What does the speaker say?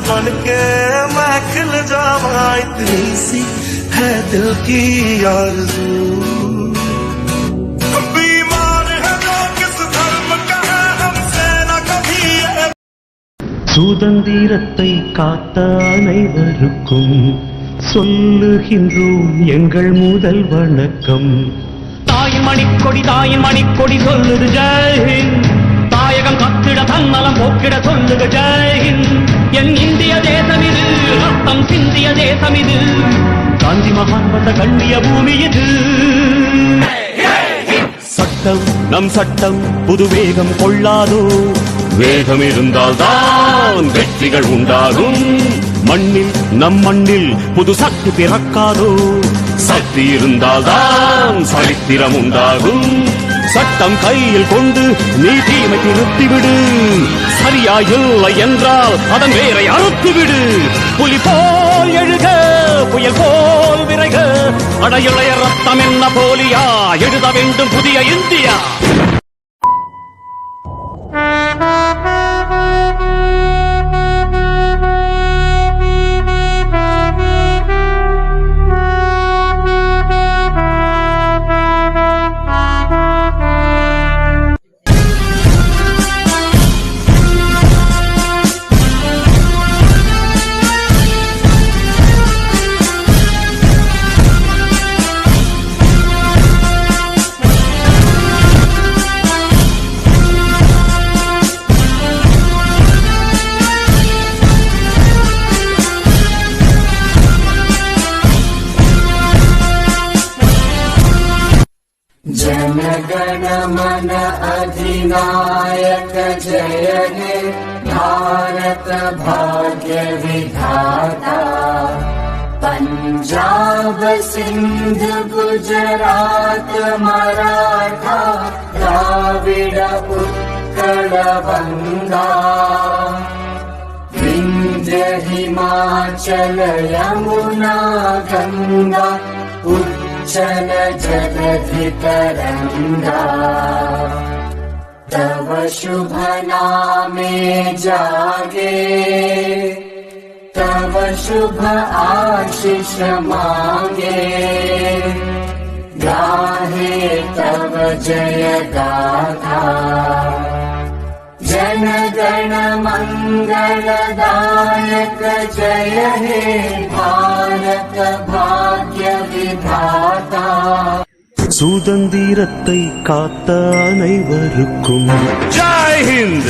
बन के महफिल जावा इतनी सी है दिल की आरज़ू बीमार है जो किस धर्म का है हमसे न कभी ये சுதந்திரத்தை காத்த அனைவருக்கும் சொல்லுகின்றோம் எங்கள் முதல் வணக்கம் தாயின் மணிக்கொடி தாயின் மணிக்கொடி சொல்லுது ஜெய்ஹிந்த் தாயகம் கத்திட தன்னலம் போக்கிட சொல்லுக ஜெய்ஹிந்த். என் இந்திய தேசம் இது ரத்தம் சிந்திய தேசம் இது. காந்தி மகான் வந்த கண்ணிய பூமி இது. சட்டம் நம் சட்டம் புது வேகம் கொள்ளாதோ. வேகம் இருந்தால் தான் வெற்றிகள் உண்டாகும். மண்ணில் நம் மண்ணில் புது சக்தி பிறக்காதோ. சக்தி இருந்தால் தான் சரித்திரம் உண்டாகும். சட்டம் கையில் கொண்டு நீ தீமை திருத்திவிடு சரியா இல்லை என்றால் அதன் வேரை அறுத்துவிடு. புலி போல் எழுக புயல் போல் விரைக. அட ரத்தம் என்ன போலியா? எழுத வேண்டும் புதிய இந்தியா. जनगण मन अधिनायक जय हे भारत भाग्य विधाता पञ्जाब सिन्ध गुजरात मराठा द्राविड बङ्गा विन्ध्य हिमाचल यमुना गङ्गा उच्चल जगधि तरङ्गा तव शुभ नामे जागे। तव शुभ आशिष मागे। गाहे तव जय गाथा जन गण मङ्गलदायक जय हे भारत भाग्य विधाता சுதந்திரத்தை காத்த அனைவருக்கும் ஜெய் ஹிந்த்